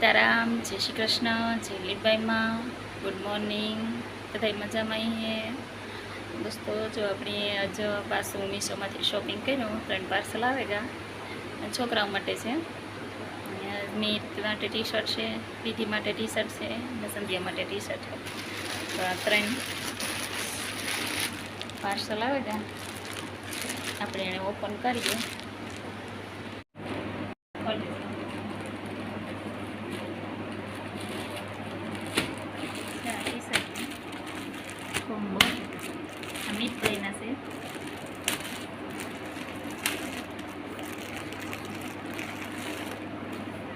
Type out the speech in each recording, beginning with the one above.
સીતારામ, જય શ્રી કૃષ્ણ, જય લીબાઈમાં good morning, બધાય મજામાં હે? દોસ્તો, જો આપણે આજ પાછું મીશોમાંથી શોપિંગ કર્યું, ત્રણ પાર્સલ આવેગા. છોકરાઓ માટે છે. મીત માટે ટી શર્ટ છે વિધિ માટે ટી શર્ટ છે, અને સંધ્યા માટે ટી શર્ટ છે. તો આ ત્રણ પાર્સલ આવેગા. આપણે એને ઓપન કરીએ ખોલી દઈએ. આ ટી-શર્ટ છે. કોમ્બો આ મિતભાઈના છે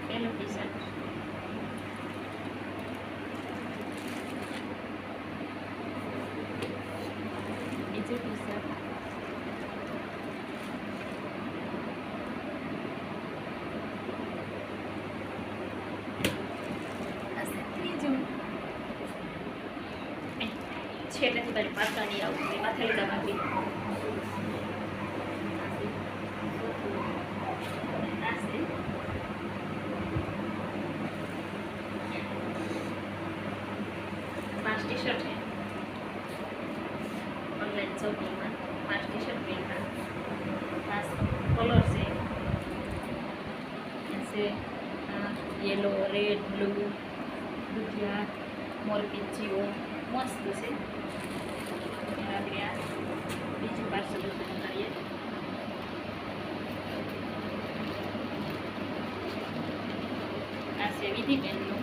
પેલું ટી-શર્ટ બીજું ટી-શર્ટ આ છે ત્રીજું છેલ્લેથી બાજુ પાછા નહીં આવું એ માથે લીધા બાકી આ છે. પાંચ ટી શર્ટ છે ઓનલાઈન શોપિંગમાં પાંચ ટી શર્ટ પહેરતા પાંચ કલર છે મસ્ત છે આપણે આ બીજું પાર્સલ ઓપન કરીએ આ છે વિધિબેનનું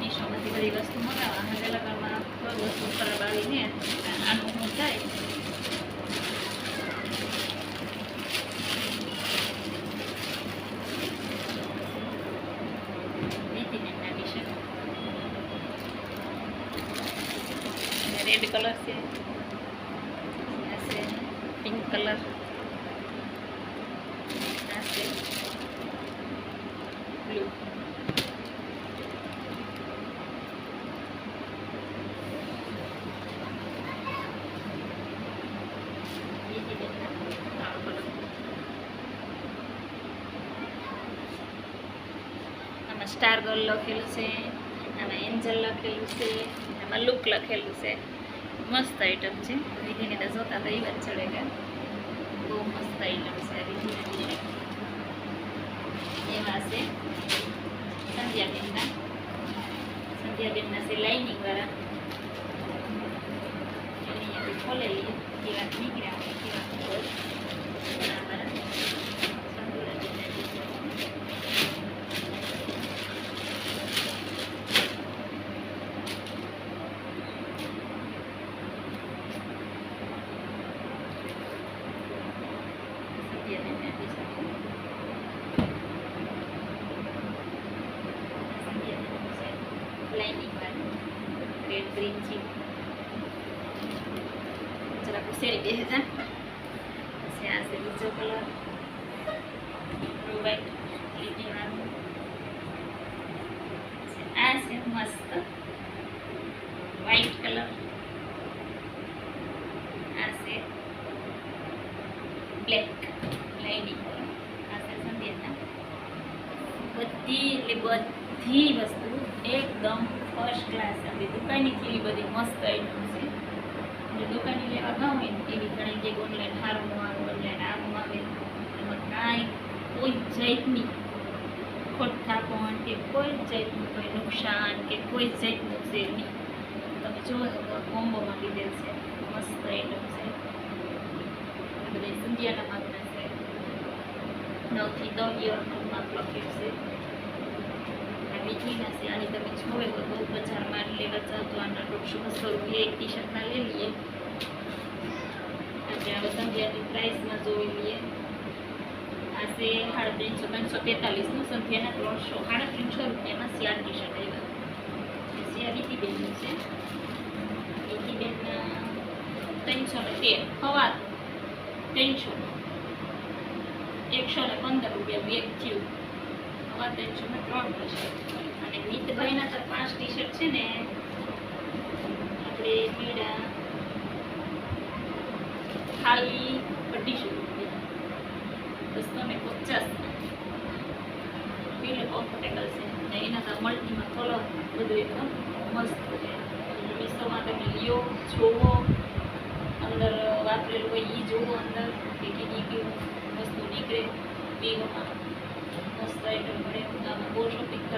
મીશોમાંથી બધી વસ્તુ મંગાવવા લગાવવા કોઈ વસ્તુ ખરાબ આવીને આનું થાય વિધિબેનના ટી શર્ટ રેડ કલર છે pink colour blue star girl લખેલું છે આમાં એન્જલ લખેલું છે આમાં લુક લખેલું છે મસ્ત આઈટમ છે. વિધિને તો જોતા તો જ ચડે ગયા બહુ મસ્ત આઈટમ છે. વિધિના એવા છે. સંધ્યાબેનના. સંધ્યાબેનના છે લાઇનિંગ વાળા. એની ખોલેલી એ નીકળ્યા હોય કેવા હોય અને અમારા સંધુલાબેનના જે છે સંધ્યાબેનના ટી-શર્ટ. સંધ્યાબેનનું છે લાઇનિંગ વાળું રેડ ગ્રીન છે જરા પૂછેલી બે હજાર પછી આ છે બીજો કલર બ્લુ વ્હાઈટ લીટી વાળું પછી આ છે મસ્ત વ્હાઈટ કલર આ છે બ્લેક લાઇનિંગ આ છે સંધ્યાના બધી એટલે બધી વસ્તુ એકદમ ફર્સ્ટ ક્લાસ આપણી દુકાનની જેવી બધી મસ્ત આઈટમ છે. એટલે દુકાને લેવા ગાવ હોય ને એવી ઘણી કે ઓનલાઈન સારું આવે ઓનલાઈન આમ આવે. એમાં કાંઈ કોઈ જાતની ખોટથાપણ કે કોઈ જાતનું કોઈ નુકસાન કે કોઈ જાતનું છે નહીં. તમે તો કોમ્બોમાં લીધેલ છે. મસ્ત આઈટમ છે. બધા સંધ્યાના માત્ર છે. નવથી દસ માપ લખ્યું છે. આ વિધિના છે. અને તમે જોવે તો બહુ બજારમાં લેવા જાઓ તો આના દોઢસો બસો રૂપિયા એક ટી શર્ટના લઈ લઈએ. આપણે આ સંધ્યાની પ્રાઇસમાં જોઈ લઈએ. આ છે સાડા ત્રણસો ત્રણસો તેતાલીસનું સંધ્યાના ત્રણસો સાડા ત્રણસો રૂપિયામાં શિયાળ ટી શર્ટ આવ્યા શિયા બેનનું છે. વિધિબેનના ત્રણસો ને તેર, હવા ત્રણસો. એકસો ને પંદર રૂપિયા એક થયું ત્રણસો ત્રણ થશે અને મિતભાઈના તો પાંચ ટી શર્ટ છે ને. આપણે પીડા ખાલી અઢીસો બસો ને પચાસ. એના તો મલ્ટીમાં કલર બધું એકદમ મસ્ત છે. મીશોમાં તમે લ્યો, જોવો. અંદર વાપરેલું હોય એ જોવો અંદર. કે કેવી વસ્તુ નીકળે. બેગમાં Hoje eu tenho